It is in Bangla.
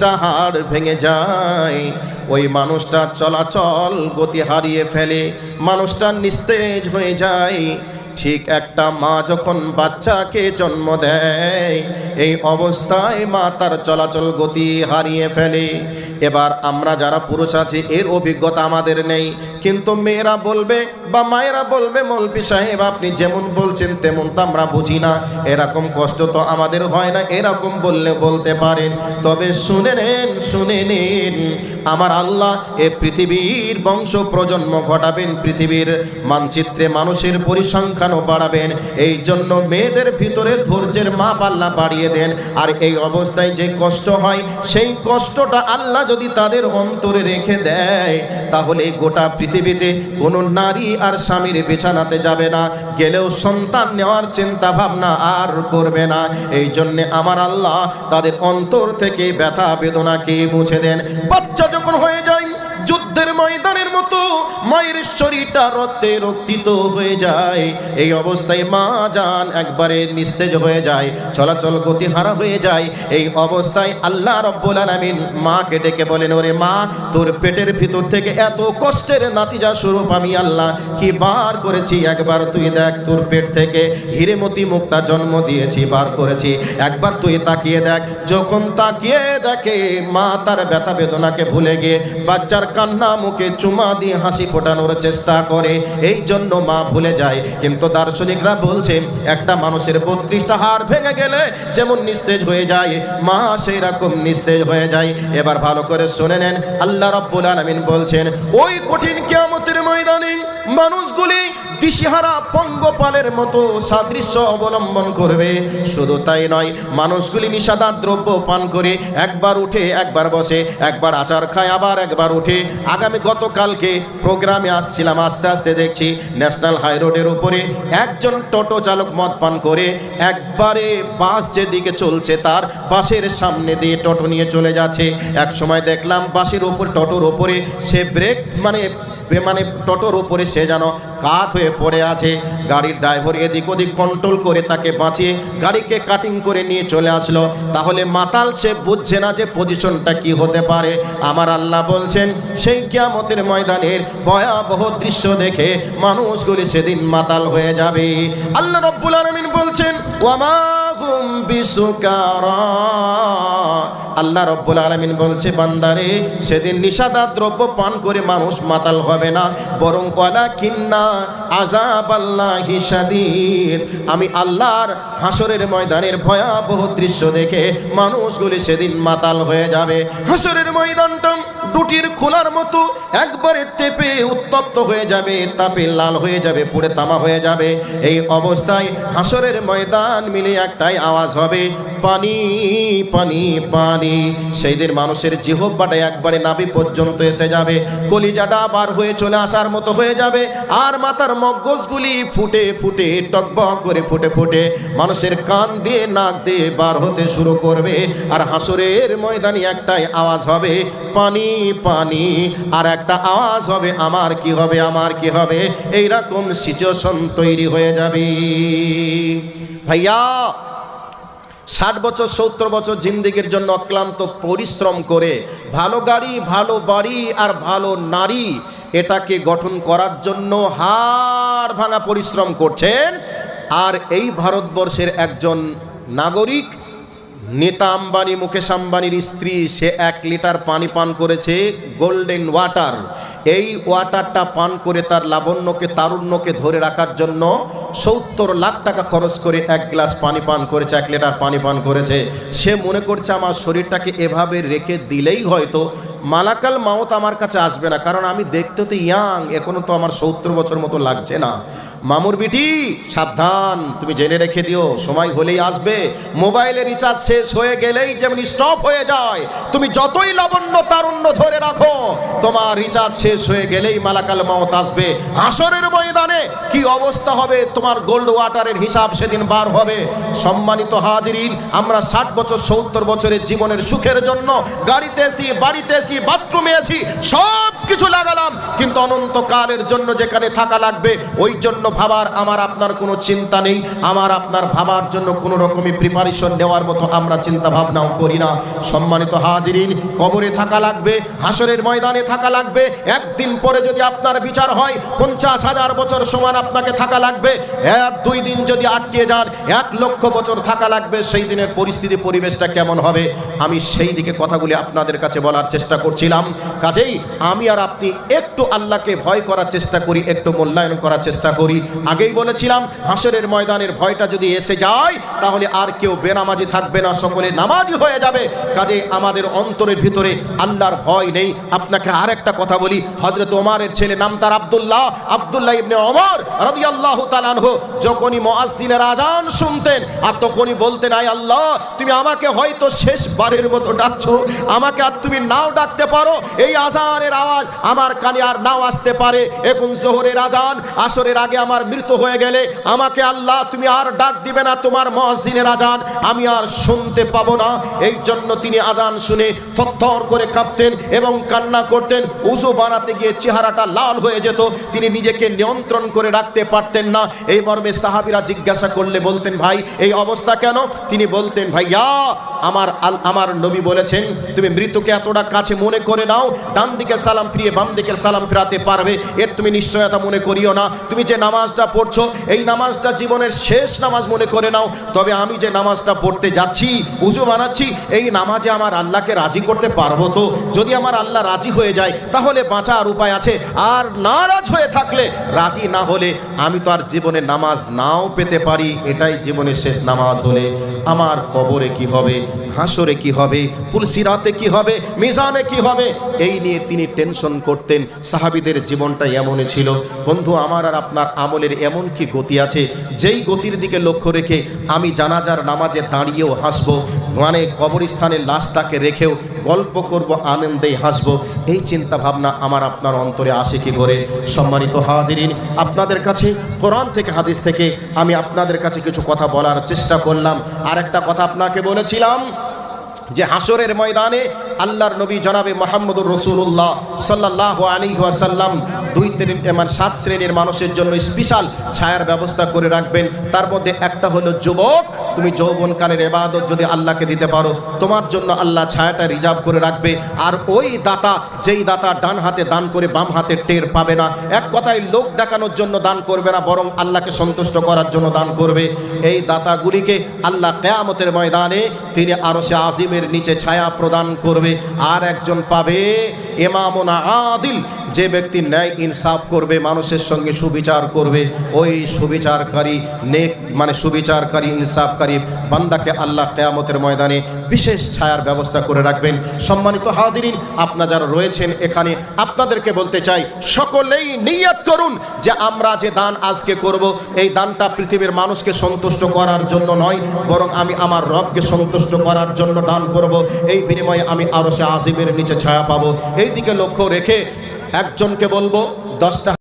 বত্রিশটা হাড় ভেঙে যায়। ওই মানুষটা চলাচল গতি হারিয়ে ফেলে। মানুষটা নিস্তেজ হয়ে যায়। ঠিক একটা মা যখন বাচ্চাকে জন্ম দেয়, এই অবস্থায় মা তার চলাচল গতি হারিয়ে ফেলে। এবার আমরা যারা পুরুষ আছি, এর অভিজ্ঞতা আমাদের নেই। কিন্তু মেয়েরা বলবে বা মায়েরা বলবে মলপি সাহেব, আপনি যেমন বলছেন তেমন তো আমরা বুঝি না। এরকম কষ্ট তো আমাদের হয় না, এরকম বললে বলতে পারেন। তবে শুনে নেন শুনে নেন আমার আল্লাহ এ পৃথিবীর বংশ প্রজন্ম ঘটাবেন পৃথিবীর মানচিত্রে মানুষের পরিসংখ্যানও বাড়াবেন। এই জন্য মেয়েদের ভিতরে ধৈর্যের মা আল্লাহ বাড়িয়ে দেন। আর এই অবস্থায় যে কষ্ট হয়, সেই কষ্টটা আল্লাহ যদি তাদের অন্তরে রেখে দেয়, তাহলে গোটা পৃথিবীতে কোনো নারী আর স্বামীর বিছানাতে যাবে না। গেলেও সন্তান নেওয়ার চিন্তা ভাবনা আর করবে না। এই জন্যে আমার আল্লাহ তাদের অন্তর থেকে ব্যথা বেদনাকে মুছে দেন। বাচ্চা যখন হয়ে যায় যুদ্ধের ময়দানের মতো মায়ের শরীরটা রক্তে রক্তিত হয়ে যায়। এই অবস্থায় মা যান একবারে নিস্তেজ হয়ে যায়, চলাচল গতি হারা হয়ে যায়। এই অবস্থায় আল্লাহ রব্বুল আলামিন মাকে ডেকে বলেন, ওরে মা, তোর পেটের ভিতর থেকে এত কষ্টের নাতিজা স্বরূপ আমি আল্লাহ কি বার করেছি? একবার তুই দেখ, তোর পেট থেকে হিরেমতি মুক্তা জন্ম দিয়েছি, বার করেছি। একবার তুই তাকিয়ে দেখ, যখন তাকিয়ে দেখে মা তার ব্যথা বেদনাকে ভুলে গিয়ে বাচ্চার কান্না মুখে চুমা দিয়ে হাসি ফোটানোর চেষ্টা করে, এই জন্য মা ভুলে যায়। কিন্তু দার্শনিকরা বলছে, একটা মানুষের বত্রিশটা হাড় ভেঙে গেলে যেমন নিস্তেজ হয়ে যায়, মা সেই রকম নিস্তেজ হয়ে যায়। এবার ভালো করে শুনে নেন, আল্লাহ রব্বুল আলামিন বলছেন, ওই কঠিন কিয়ামতের ময়দানে মানুষগুলি দিশিহারা পঙ্গপালের মতো সাদৃশ্য অবলম্বন করবে। শুধু তাই নয়, মানুষগুলি নিষাদার দ্রব্য পান করে একবার উঠে একবার বসে, একবার আচার খায়, আবার একবার উঠে। আগামী গতকালকে প্রোগ্রামে আসছিলাম, আস্তে আস্তে দেখছি ন্যাশনাল হাই রোডের উপরে একজন টোটো চালক মদ পান করে একবারে বাস যেদিকে চলছে তার বাসের সামনে দিয়ে টোটো নিয়ে চলে যাচ্ছে। এক সময় দেখলাম বাসের ওপর, টোটোর ওপরে সে ব্রেক মানে মানে টোটোর উপরে সে যেন কাত হয়ে পড়ে আছে। গাড়ির ড্রাইভার এদিক ওদিক কন্ট্রোল করে তাকে বাঁচিয়ে গাড়িকে কাটিং করে নিয়ে চলে আসলো। তাহলে মাতাল সে বুঝছে না যে পজিশনটা কি হতে পারে। আমার আল্লাহ বলছেন, সেই কিয়ামতের ময়দানের ভয়াবহ দৃশ্য দেখে মানুষগুলি সেদিন মাতাল হয়ে যাবে। আল্লাহ রব্বুল আলামিন বলছেন ওয়ামা আল্লাহ রব্বুল আলমিন বলছে, বান্দারে, সেদিন নিষাদা দ্রব্য পান করে মানুষ মাতাল হবে না, বরং ওয়ালা কিন্না আজাব আল্লাহ হিসাদিদ আমি আল্লাহর হাসরের ময়দানের ভয়াবহ দৃশ্য দেখে মানুষগুলি সেদিন মাতাল হয়ে যাবে। হাসরের ময়দানটা দুটির খোলার মতো একবারে তেপে উত্তপ্ত হয়ে যাবে, তাপে লাল হয়ে যাবে, পুড়ে তামা হয়ে যাবে। এই অবস্থায় হাসরের ময়দান মিলে একটাই আওয়াজ হবে, পানি পানি পানি। সেই দিন মানুষের জিহব্বাটা একবারে নাভি পর্যন্ত এসে যাবে, কলিজাটা বার হয়ে চলে আসার মতো হয়ে যাবে, আর মাথার মগজগুলি ফুটে ফুটে, টকবক করে ফুটে ফুটে মানুষের কান দিয়ে, নাক দিয়ে বার হতে শুরু করবে, আর হাসরের ময়দানে একটাই আওয়াজ হবে পানি পানি। আর একটা আওয়াজ হবে, আমার কি হবে, আমার কি হবে? এই রকম সিচুয়েশন তৈরি হয়ে যাবে। ভাইয়া, ষাট বছর, সত্তর বছর জিন্দিগির জন্য অক্লান্ত পরিশ্রম করে ভালো গাড়ি, ভালো বাড়ি আর ভালো নারী, এটাকে গঠন করার জন্য হাড় ভাঙা পরিশ্রম করছেন। আর এই ভারতবর্ষের একজন নাগরিক নেতা আম্বানি মুকেশ আম্বানির স্ত্রী, সে এক লিটার পানি পান করেছে গোল্ডেন ওয়াটার। এই ওয়াটারটা পান করে তার লাবণ্যকে, তারুণ্যকে ধরে রাখার জন্য সত্তর লাখ টাকা খরচ করে এক গ্লাস পানি পান করেছে, এক লিটার পানি পান করেছে। সে মনে করছে, আমার শরীরটাকে এভাবে রেখে দিলেই হয়তো মালাকাল মাওত আমার কাছে আসবে না, কারণ আমি দেখতে তো ইয়াং, এখনও তো আমার সত্তর বছর মতো লাগছে না। মামুর বিটি, সাবধান, তুমি জেনে রেখে দিও, সময় হলেই আসবে। মোবাইলের রিচার্জ শেষ হয়ে গেলেই যেমন স্টপ হয়ে যায়, তুমি যতই লাবণ্য তারুণ্য ধরে রাখো, তোমার রিচার্জ শেষ হয়ে গেলেই মালাকাল মাওত আসবে। আসরের ময়দানে কি অবস্থা হবে? তোমার গোল্ড ওয়াটারের হিসাব সেদিন বার হবে। সম্মানিত হাজিরিন, আমরা ষাট বছর, সত্তর বছরের জীবনের সুখের জন্য গাড়িতে এসি, বাড়িতে এসি বাথরুমে আছি সব কিছু লাগালাম, কিন্তু অনন্তকালের জন্য যেখানে থাকা লাগবে, ওই জন্য ভাবার আমার আপনার কোনো চিন্তা নেই। আমার আপনার ভাবার জন্য কোনো রকমই প্রিপারেশন নেওয়ার মতো আমরা চিন্তা ভাবনাও করি না। সম্মানিত হাজিরিন, কবরে থাকা লাগবে হাসরের ময়দানে থাকা লাগবে, একদিন পরে যদি আপনার বিচার হয়, পঞ্চাশ হাজার বছর সমান আপনাকে থাকা লাগবে, এক দুই দিন যদি আটকে যান, এক লক্ষ বছর থাকা লাগবে, সেই দিনের পরিস্থিতি, পরিবেশটা কেমন হবে? আমি সেই দিকে কথাগুলি আপনাদের কাছে বলার চেষ্টা করছিলাম। কাজেই আমি আর আপনি একটু আল্লাহকে ভয় করার চেষ্টা করি, একটু মূল্যায়ন করার চেষ্টা করি। আগেই বলেছিলাম, হাসরের ময়দানের ভয়টা যদি এসে যায়, তাহলে আর কেউ বেনামাজি থাকবে না, সকলে নামাজি হয়ে যাবে। কাজে আমাদের অন্তরের ভিতরে আল্লাহর ভয় নেই। আপনাকে আর একটা কথা বলি হজরত ওমারের ছেলে নাম তার আব্দুল্লাহ আব্দুল্লাহ ইবনে ওমর রাদিয়াল্লাহু তাআলা আনহু, যখনই মুয়াজ্জিনের আজান শুনতেন, আর তখনই বলতেন, আয় আল্লাহ, তুমি আমাকে হয়তো শেষবারের মতো ডাকছো, আমাকে আর তুমি নাও ডাকতে পারো। এই আজানের আওয়াজ আমার কানে আর নাও আসতে পারে। এখন জোহরের আজান, আসরের আগে আমার মৃত্যু হয়ে গেলে আমাকে আল্লাহ তুমি আর ডাক দিবে না তোমার মসজিদের আজান। আমি আর শুনতে পাবো না। এই জন্য তিনি আজান শুনে থরথর করে কাঁপতেন এবং কান্না করতেন। উজু বানাতে গিয়ে চেহারাটা লাল হয়ে যেত। তিনি নিজেকে নিয়ন্ত্রণ করে রাখতে পারতেন না। এই মর্মে সাহাবিরা জিজ্ঞাসা করলে বলতেন, ভাই, এই অবস্থা কেন? তিনি বলতেন, ভাইয়া, আমার আমার নবী বলেছেন, তুমি মৃত্যুকে এতটা কাছে মনে করে নাও। ডান দিকে সালাম ফিরিয়ে বাম দিকে সালাম ফিরাতে পারবে। এর তুমি নিশ্চয়তা মনে করিও না। তুমি যে নামাজটা পড়ছো, এই নামাজটা জীবনের শেষ নামাজ মনে করে নাও। তবে আমি যে নামাজটা পড়তে যাচ্ছি, উজু বানাচ্ছি, এই নামাজে আমার আল্লাহকে রাজি করতে পারব তো। যদি আমার আল্লাহ রাজি হয়ে যায়, তাহলে বাঁচার উপায় আছে। আর নারাজ হয়ে থাকলে রাজি না হলে আমি তো আর জীবনে নামাজ নাও পেতে পারি। এটাই জীবনের শেষ নামাজ হলে আমার কবরে কি হবে, হাসরে কি হবে পুলসিরাতে কি হবে, মিজানে কি হবে, এই নিয়ে তিনি টেনশন করতেন, সাহাবিদের জীবনটা এমনই ছিল। বন্ধু, আমার আর আপনার আমলের এমন কি গতি আছে? যেই গতির দিকে লক্ষ্য রেখে আমি জানাজার নামাজে দাঁড়িয়েও হাসব মানে কবরস্থানের লাশটাকে রেখেও গল্প করব আনন্দেই হাসব, এই চিন্তা ভাবনা আমার আপনার অন্তরে আসে কি করে? সম্মানিত হাজিরিন, আপনাদের কাছে কোরআন থেকে হাদিস থেকে আমি আপনাদের কাছে কিছু কথা বলার চেষ্টা করলাম। আর একটা কথা আপনাকে বলেছিলাম যে হাসরের ময়দানে আল্লাহর নবী জনাবে মোহাম্মদুর রসুল্লাহ সাল্লাহ আলী ওয়াসাল্লাম। দুই তিন মানে সাত শ্রেণির মানুষের জন্য স্পেশাল ছায়ার ব্যবস্থা করে রাখবেন। তার মধ্যে একটা হলো যুবক তুমি যৌবনকালের এবাদত যদি আল্লাহকে দিতে পারো, তোমার জন্য আল্লাহ ছায়াটা রিজার্ভ করে রাখবে। আর ওই দাতা, যেই দাতা ডান হাতে দান করে বাম হাতে টের পাবে না, এক কথায় লোক দেখানোর জন্য দান করবে না, বরং আল্লাহকে সন্তুষ্ট করার জন্য দান করবে। এই দাতাগুলিকে আল্লাহ কেয়ামতের ময়দানে তিনি আরও সে আজিমের নিচে ছায়া প্রদান করবে। আর একজন পাবে এমামনা আদিল, যে ব্যক্তি ন্যায় ইনসাফ করবে, মানুষের সঙ্গে সুবিচার করবে, ওই সুবিচারকারী নেক মানে সুবিচারকারী, ইনসাফকারী বান্দাকে আল্লাহ কেয়ামতের ময়দানে বিশেষ ছায়ার ব্যবস্থা করে রাখবেন। সম্মানিত হাজিরিন, আপনারা যারা রয়েছেন এখানে, আপনাদেরকে বলতে চাই, সকলেই নিয়ত করুন যে আমরা যে দান আজকে করব, এই দানটা পৃথিবীর মানুষকে সন্তুষ্ট করার জন্য নয়, বরং আমি আমার রবকে সন্তুষ্ট করার জন্য দান করব। এই বিনিময়ে আমি আরও সে আজিমের নিচে ছায়া পাবো। এই দিকে লক্ষ্য রেখে একজনকে বলব, দশটা